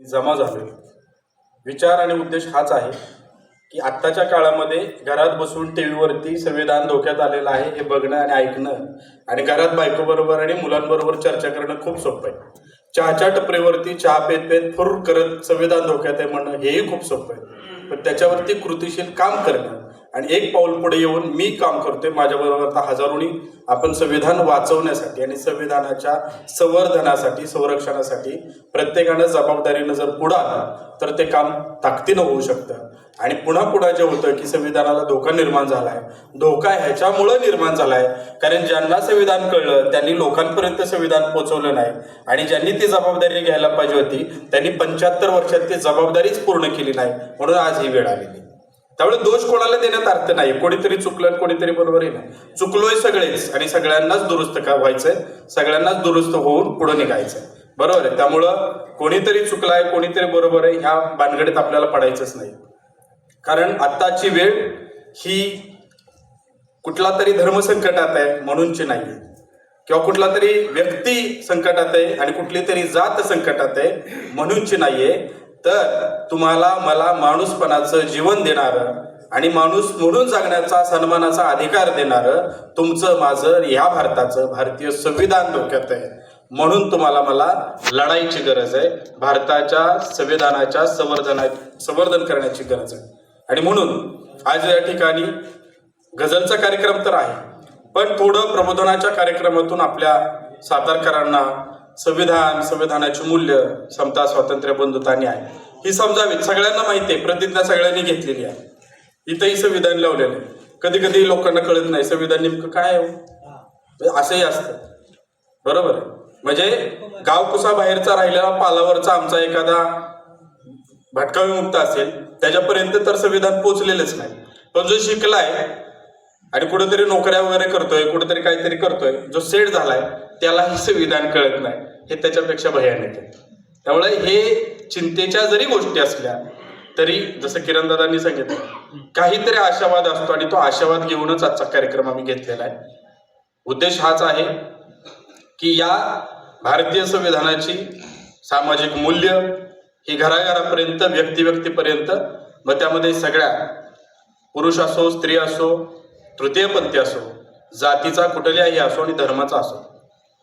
जमा झालो विचार आणि उद्देश हाच आहे की आत्ताच्या काळामध्ये घरात बसून टी व्हीवरती संविधान धोक्यात आलेलं आहे हे बघणं आणि ऐकणं आणि घरात बायकोबरोबर आणि मुलांबरोबर चर्चा करणं खूप सोपं आहे. चहाच्या टपरीवरती चहा पेत पेत फुर करत संविधान धोक्यात आहे म्हणणं हेही खूप सोपं आहे. पण त्याच्यावरती कृतीशील काम करणं आणि एक पाऊल पुढे येऊन मी काम करतोय माझ्याबरोबर आता हजारोनी आपण संविधान वाचवण्यासाठी आणि संविधानाच्या संवर्धनासाठी संरक्षणासाठी प्रत्येकानं जबाबदारीनं जर पुढं आलं तर ते काम ताकदीनं होऊ शकतं. आणि पुन्हा पुढं जे होतं की संविधानाला धोका निर्माण झालाय. धोका ह्याच्यामुळं निर्माण झालाय कारण ज्यांना संविधान कळलं त्यांनी लोकांपर्यंत संविधान पोहोचवलं नाही. आणि ज्यांनी ती जबाबदारी घ्यायला पाहिजे होती त्यांनी पंच्याहत्तर वर्षात ती जबाबदारीच पूर्ण केली नाही. म्हणून आज ही वेळ आलेली त्यामुळे दोष कोणाला देण्यात अर्थ नाही. कोणीतरी चुकलं कोणीतरी बरोबर आहे ना चुकलोय सगळेच आणि सगळ्यांनाच दुरुस्त का व्हायचंय? सगळ्यांनाच दुरुस्त होऊन पुढे निघायचंय. बरोबर आहे. त्यामुळं कोणीतरी चुकलाय कोणीतरी बरोबर आहे ह्या भानगडीत आपल्याला पडायचंच नाही. कारण आत्ताची वेळ ही कुठला तरी धर्म संकटात आहे म्हणूनची नाही किंवा कुठला तरी व्यक्ती संकटात आहे आणि कुठली तरी जात संकटात आहे म्हणूनची नाहीये. तर तुम्हाला मला माणूसपणाचं जीवन देणारं आणि माणूस म्हणून जगण्याचा सन्मानाचा अधिकार देणारं तुमचं माझं ह्या भारताचं भारतीय संविधान धोक्यात आहे. म्हणून तुम्हाला मला लढाईची गरज आहे. भारताच्या संविधानाच्या संवर्धना संवर्धन करण्याची गरज आहे. आणि म्हणून आज या ठिकाणी गझलचा कार्यक्रम तर आहे. पण थोडं प्रबोधनाच्या कार्यक्रमातून आपल्या सातारकरांना संविधान संविधानाची मूल्य समता स्वातंत्र्य बंधुता न्याय. ही समजावीत. सगळ्यांना माहिती आहे. प्रतिज्ञा सगळ्यांनी घेतलेली आहे. इथंही संविधान लावलेलं आहे. कधी कधी लोकांना कळत नाही संविधान नेमकं काय आहे हो? म्हणजे असंही असतं. बरोबर आहे. म्हणजे गावकुसा बाहेरचा राहिलेला पालावरचा आमचा एखादा भटका विमुक्त असेल त्याच्यापर्यंत तर संविधान पोचलेलंच नाही. पण जो शिकलाय आणि कुठेतरी नोकऱ्या वगैरे करतोय कुठेतरी काहीतरी करतोय जो सेट झालाय त्यालाही संविधान कळत नाही. हे त्याच्यापेक्षा भयानक आहे. त्यामुळे हे चिंतेच्या जरी गोष्टी असल्या तरी जसं किरणदादांनी सांगितलं काहीतरी आशावाद असतो आणि तो आशावाद घेऊनच आजचा कार्यक्रम आम्ही घेतलेला आहे. उद्देश हाच आहे की या भारतीय संविधानाची सामाजिक मूल्य ही घराघरापर्यंत व्यक्ती व्यक्तीपर्यंत मग त्यामध्ये सगळ्या पुरुष असो स्त्री असो तृतीयपंथी असो जातीचा कुठल्याही असो आणि धर्माचा असो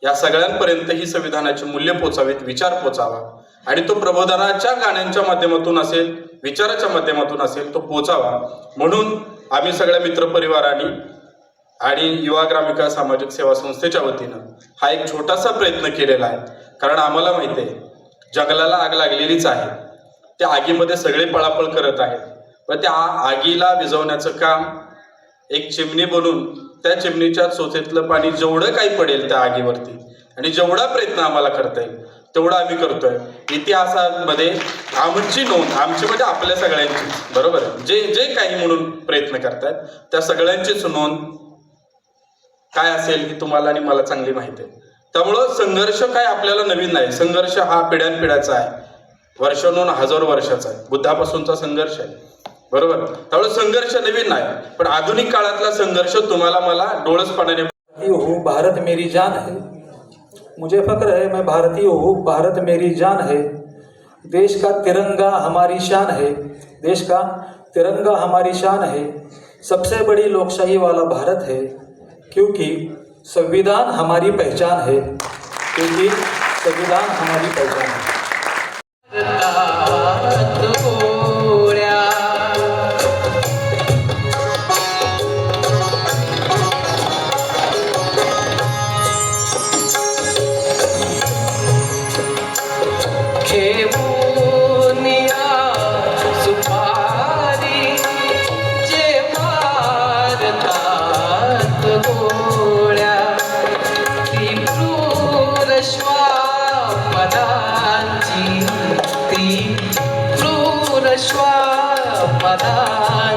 या सगळ्यांपर्यंत ही संविधानाची मूल्य पोचावीत विचार पोचावा. आणि तो प्रबोधनाच्या गाण्यांच्या माध्यमातून असेल विचाराच्या माध्यमातून असेल तो पोचावा. म्हणून आम्ही सगळ्या मित्रपरिवारांनी आणि युवा ग्रामिका सामाजिक सेवा संस्थेच्या वतीनं हा एक छोटासा प्रयत्न केलेला आहे. कारण आम्हाला माहिती आहे जंगलाला आग लागलेलीच आहे. त्या आगीमध्ये सगळे पळापळ करत आहेत. पण त्या आगीला विझवण्याचं काम एक चिमणी बनून त्या चिमणीच्या चोथेतलं पाणी जेवढं काही पडेल त्या आगीवरती. आणि जेवढा प्रयत्न आम्हाला करता येईल तेवढा आम्ही करतोय. इतिहासामध्ये आमची नोंद आमची म्हणजे आपल्या सगळ्यांची बरोबर? जे जे काही म्हणून प्रयत्न करतायत त्या सगळ्यांचीच नोंद काय असेल ही तुम्हाला आणि मला चांगली माहिती आहे. त्यामुळं संघर्ष काय आपल्याला नवीन नाही. संघर्ष हा पिढ्यानपिढ्याचा आहे. वर्षानून हजारो वर्षाचा आहे. बुद्धापासूनचा संघर्ष आहे. बरोबर? त्यामुळे संघर्ष नवीन नाही. पण आधुनिक काळातला संघर्ष तुम्हाला मला डोळसपणाने भारतीय हूँ भारत मेरी जान है. मुझे फक्र है मैं भारतीय हूँ भारत मेरी जान है. देश का तिरंगा हमारी शान है. देश का तिरंगा हमारी शान है. सबसे बड़ी लोकशाही वाला भारत है क्योंकि संविधान हमारी पहचान है. क्योंकि संविधान हमारी पहचान है। घेऊनिया सुपारी ती. क्रूर पदा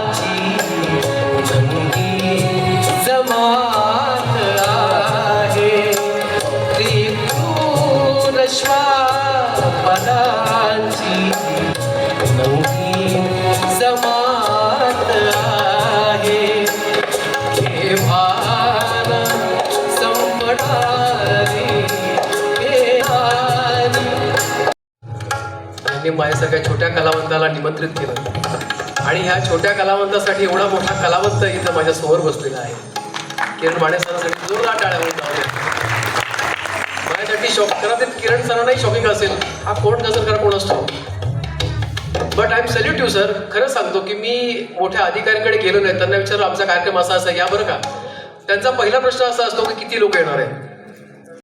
संपणारे हे माझ्यासारख्या छोट्या कलावंताला निमंत्रित केलं. आणि ह्या छोट्या कलावंतासाठी एवढा मोठा कलावंत इथं माझ्यासमोर बसलेला आहे. किरण माने सरांसाठी जोरदार टाळ्या होऊन शॉप द्या. माझ्यासाठी कदाचित किरण सरांनाही शॉपिंग असेल. हा कोण गजलकार कोण असतो? But I am salute you sir खरं सांगतो की मी मोठ्या अधिकाऱ्यांकडे गेलो नाही. त्यांना विचारलं आमचा कार्यक्रम असा असा या बरं का? त्यांचा पहिला प्रश्न असा असतो की किती लोक येणार आहे